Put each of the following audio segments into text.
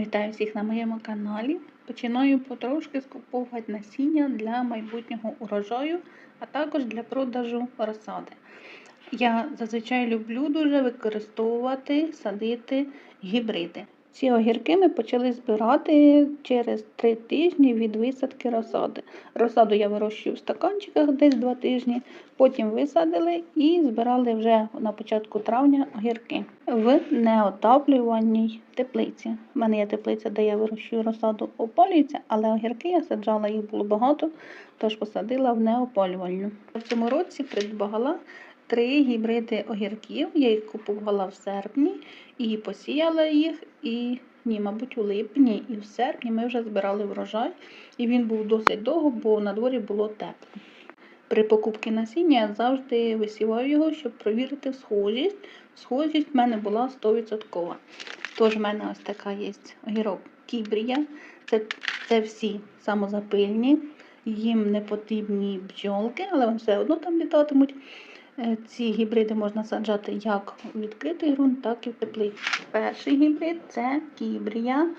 Вітаю всіх на моєму каналі. Починаю потрошки скуповувати насіння для майбутнього урожаю, а також для продажу розсади. Я зазвичай люблю дуже використовувати, садити гібриди. Ці огірки ми почали збирати через 3 тижні від висадки розсади. Розсаду я вирощую в стаканчиках десь 2 тижні, потім висадили і збирали вже на початку травня огірки в неотаплюваній теплиці. У мене є теплиця, де я вирощую розсаду, опалюється, але огірки я саджала, їх було багато, тож посадила в неопалювальну. В цьому році придбала три гібриди огірків. Я їх купувала в серпні і посіяла їх. І ні, мабуть, у липні і в серпні ми вже збирали врожай, і він був досить довго, бо на дворі було тепло. При покупці насіння я завжди висіваю його, щоб провірити схожість. Схожість в мене була 100%. Тож в мене ось така є огірок кібрія. Це, це всі самозапильні, їм не потрібні бджолки, але вони все одно там літатимуть. Е, Ці гібриди можна саджати як у відкритий ґрунт, так і в теплий. Перший гібрид це кібрія.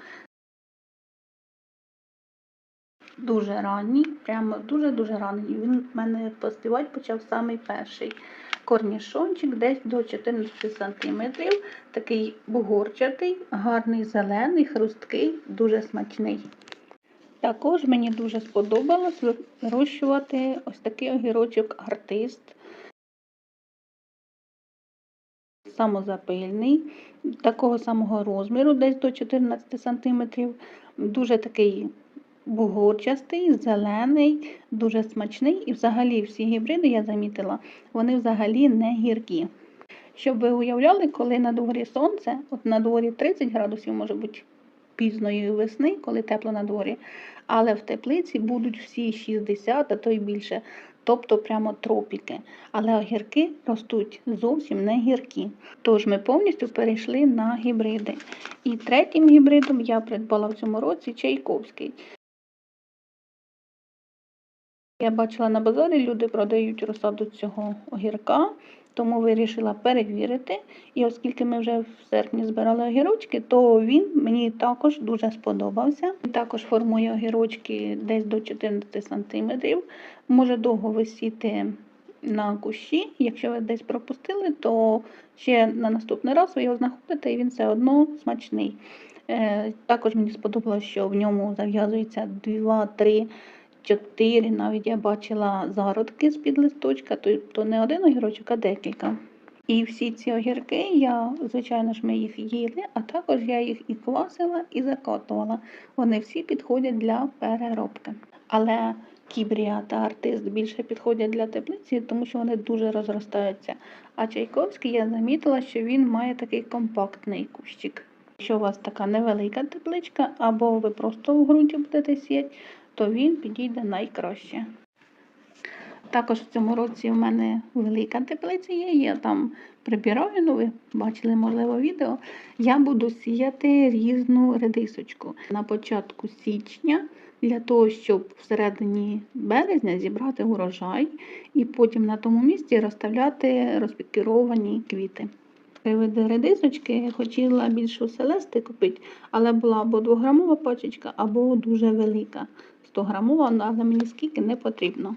Дуже ранній, прямо дуже-дуже ранній. Він в мене поспівати почав самий перший. Корнішончик десь до 14 см. Такий бугорчатий, гарний, зелений, хрусткий, дуже смачний. Також мені дуже сподобалось вирощувати ось такий огірочок артист. Самозапильний, такого самого розміру, десь до 14 см. Дуже такий бугорчастий, зелений, дуже смачний. І взагалі всі гібриди, я замітила, вони взагалі не гіркі. Щоб ви уявляли, коли на дворі сонце, от на дворі 30 градусів, може бути пізної весни, коли тепло на дворі, але в теплиці будуть всі 60, а то й більше. Тобто прямо тропіки. Але огірки ростуть зовсім не гіркі. Тож ми повністю перейшли на гібриди. І третім гібридом я придбала в цьому році Чайковський. Я бачила на базарі, люди продають розсаду цього огірка, тому вирішила перевірити. І оскільки ми вже в серпні збирали огірочки, то він мені також дуже сподобався. Також формує огірочки десь до 14 см. Може довго висіти на кущі. Якщо ви десь пропустили, то ще на наступний раз ви його знаходите і він все одно смачний. Е, також мені сподобалося, що в ньому зав'язується 2-3 чотири, навіть я бачила зародки з-під листочка, тобто не один огірочок, а декілька. І всі ці огірки, я, звичайно ж, ми їх їли, а також я їх і квасила, і закотувала. Вони всі підходять для переробки. Але кібрія та артист більше підходять для теплиці, тому що вони дуже розростаються. А Чайковський я замітила, що він має такий компактний кущик. Якщо у вас така невелика тепличка, або ви просто в ґрунті будете сіяти, то він підійде найкраще. Також в цьому році в мене велика теплиця є, я там прибираю, ну ви бачили, можливо, відео. Я буду сіяти різну редисочку на початку січня, для того, щоб всередині березня зібрати урожай і потім на тому місці розставляти розпікіровані квіти. Види редисочки хотіла більшу селести купити, але була або 2-грамова пачечка, або дуже велика. 100 грамова, але мені скільки не потрібно.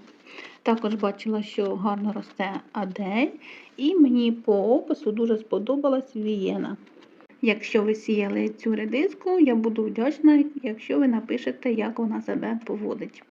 Також бачила, що гарно росте адель, і мені по опису дуже сподобалась вієна. Якщо ви сіяли цю редиску, я буду вдячна, якщо ви напишете, як вона себе поводить.